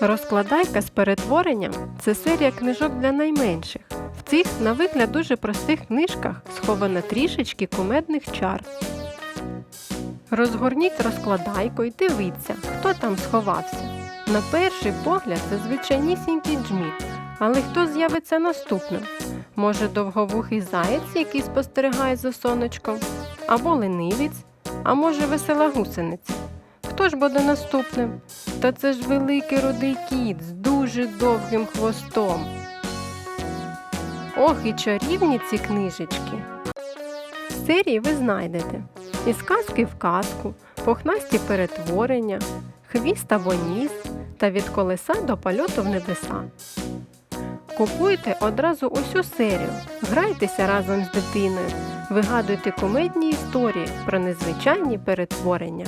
Розкладайка з перетворенням це серія книжок для найменших. В цих, на вигляд дуже простих книжках сховано трішечки кумедних чар. Розгорніть розкладайку і дивіться, хто там сховався. На перший погляд це звичайнісінький джміт, але хто з'явиться наступним? Може, довговухий заєць, який спостерігає за сонечком, або ленивець, а може весела гусениця. Хто ж буде наступним? Та це ж великий рудий кіт з дуже довгим хвостом. Ох, і чарівні ці книжечки. Серії ви знайдете із казки в казку, похнасті перетворення, хвіст або ніс та від колеса до польоту в небеса. Купуйте одразу усю серію, грайтеся разом з дитиною, вигадуйте кумедні історії про незвичайні перетворення.